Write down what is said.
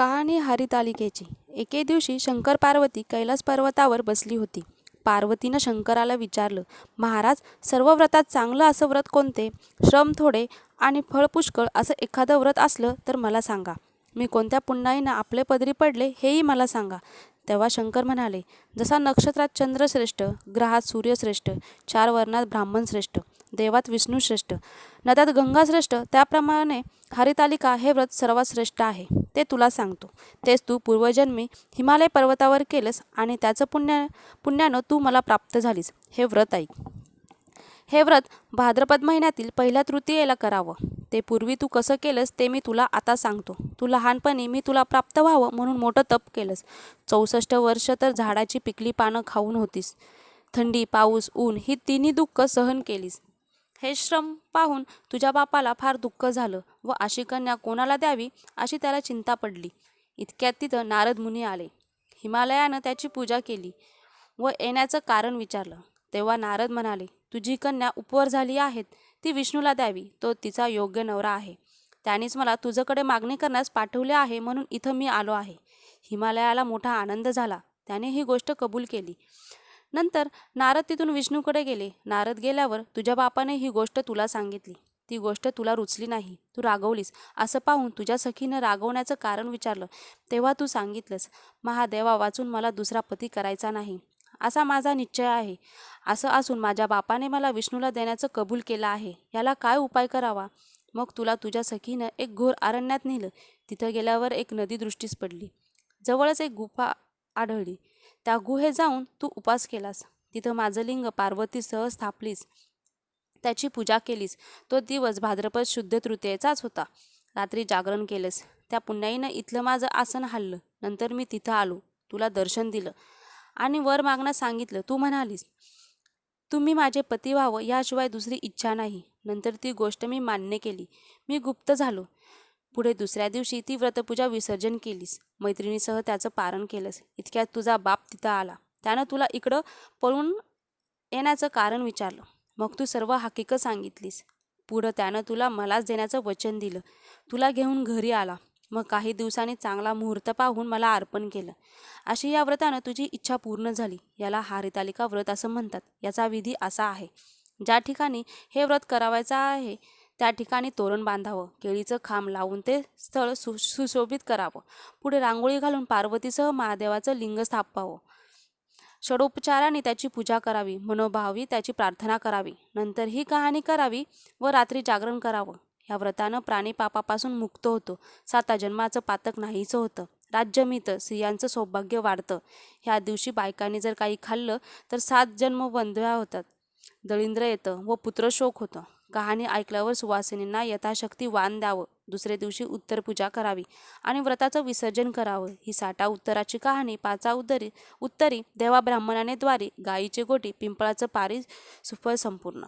कहाणी हरितालिकेची एके दिवशी शंकर पार्वती कैलास पर्वतावर बसली होती. पार्वतीनं शंकराला विचारलं महाराज सर्व व्रतात चांगलं असं व्रत कोणते? श्रम थोडे आणि फळ पुष्कळ असं एखादं व्रत असलं तर मला सांगा. मी कोणत्या पुण्याईनं आपले पदरी पडले हेही मला सांगा. तेव्हा शंकर म्हणाले जसा नक्षत्रात चंद्र श्रेष्ठ ग्रहात सूर्यश्रेष्ठ चार वर्णात ब्राह्मण श्रेष्ठ देवात विष्णू श्रेष्ठ. नद्यात गंगा श्रेष्ठ. त्याप्रमाणे हरितालिका हे व्रत सर्वात श्रेष्ठ आहे. ते तुला सांगतो. तेच तू पूर्वजन्मी हिमालय पर्वतावर केलंस आणि त्याचं पुण्य पुण्यानं तू मला प्राप्त झालीस. हे व्रत ऐक. हे व्रत भाद्रपद महिन्यातील पहिल्या तृतीयेला करावं. ते पूर्वी तू कसं केलंस ते मी तुला आता सांगतो. तू लहानपणी मी तुला प्राप्त व्हावं म्हणून मोठं तप केलंस. चौसष्ट वर्ष तर झाडाची पिकली पानं खाऊन होतीस. थंडी पाऊस ऊन ही तिन्ही दुःख सहन केलीस. हे श्रम पाहून तुझ्या बापाला फार दुःख झालं व अशी कन्या कोणाला द्यावी अशी त्याला चिंता पडली. इतक्यात तिथं नारद मुनी आले. हिमालयानं त्याची पूजा केली व येण्याचं कारण विचारलं. तेव्हा नारद म्हणाले तुझी कन्या उपवर झाली आहेत. ती विष्णूला द्यावी. तो तिचा योग्य नवरा आहे. त्यानेच मला तुझ्याकडे मागणी करण्यास पाठवले आहे म्हणून इथं मी आलो आहे. हिमालयाला मोठा आनंद झाला. त्याने ही गोष्ट कबूल केली. नंतर नारद तिथून विष्णूकडे गेले. नारद गेल्यावर तुझ्या बापाने ही गोष्ट तुला सांगितली. ती गोष्ट तुला रुचली नाही. तू रागवलीस. असं पाहून तुझ्या सखीनं रागवण्याचं कारण विचारलं. तेव्हा तू सांगितलंस महादेवा वाचून मला दुसरा पती करायचा नाही. असा माझा निश्चय आहे. असं असून माझ्या बापाने मला विष्णूला देण्याचं कबूल केलं आहे. याला काय उपाय करावा? मग तुला तुझ्या सखीनं एक घोर अरण्यात नेलं. तिथं गेल्यावर एक नदी दृष्टीस पडली. जवळच एक गुफा आढळली. त्या गुहे जाऊन तू उपास केलास. तिथं माझं लिंग पार्वतीसह स्थापलीस. त्याची पूजा केलीस. तो दिवस भाद्रपद शुद्ध तृतीयेचाच होता. रात्री जागरण केलंस. त्या पुण्याईनं इथलं माझं आसन हल्लं नंतर मी तिथं आलो. तुला दर्शन दिलं. आणि वर मागण्यास सांगितलं. तू म्हणालीस तुम्ही माझे पती व्हावं याशिवाय दुसरी इच्छा नाही. नंतर ती गोष्ट मी मान्य केली. मी गुप्त झालो. पुढे दुसऱ्या दिवशी ती व्रतपूजा विसर्जन केलीस. मैत्रिणीसह त्याचं पारण केलंस. इतक्यात तुझा बाप तिथं आला. त्यानं तुला इकडं पळून येण्याचं कारण विचारलं. मग तू सर्व हकीकत सांगितलीस. पुढं त्यानं तुला मलाच देण्याचं वचन दिलं. तुला घेऊन घरी आला. मग काही दिवसांनी चांगला मुहूर्त पाहून मला अर्पण केलं. अशी या व्रतानं तुझी इच्छा पूर्ण झाली. याला हारितालिका व्रत असं म्हणतात. याचा विधी असा आहे. ज्या ठिकाणी हे व्रत करावायचं आहे त्या ठिकाणी तोरण बांधावं केळीचं खांब लावून ते स्थळ सु सुशोभित करावं. पुढे रांगोळी घालून पार्वतीसह महादेवाचं लिंग स्थापावं षडोपचाराने त्याची पूजा करावी मनोभावी त्याची प्रार्थना करावी. नंतर ही कहाणी करावी व रात्री जागरण करावं. ह्या व्रतानं प्राणी पापापासून मुक्त होतो. साता जन्माचं पातक नाहीचं होतं. राज्य मिळतं स्त्रियांचं सौभाग्य वाढतं. ह्या दिवशी बायकांनी जर काही खाल्लं तर सात जन्म बंधव्या होतात. दळिंद्र येतं व पुत्रशोक होतं. कहाणी ऐकल्यावर सुवासिनींना यथाशक्ती वाण द्यावं. दुसऱ्या दिवशी उत्तर पूजा करावी आणि व्रताचं विसर्जन करावं. ही साठा उत्तराची कहाणी पाचा उत्तरी उत्तरी देवा ब्राह्मणाने द्वारे गायीचे गोटी पिंपळाचं पारी सुफळ संपूर्ण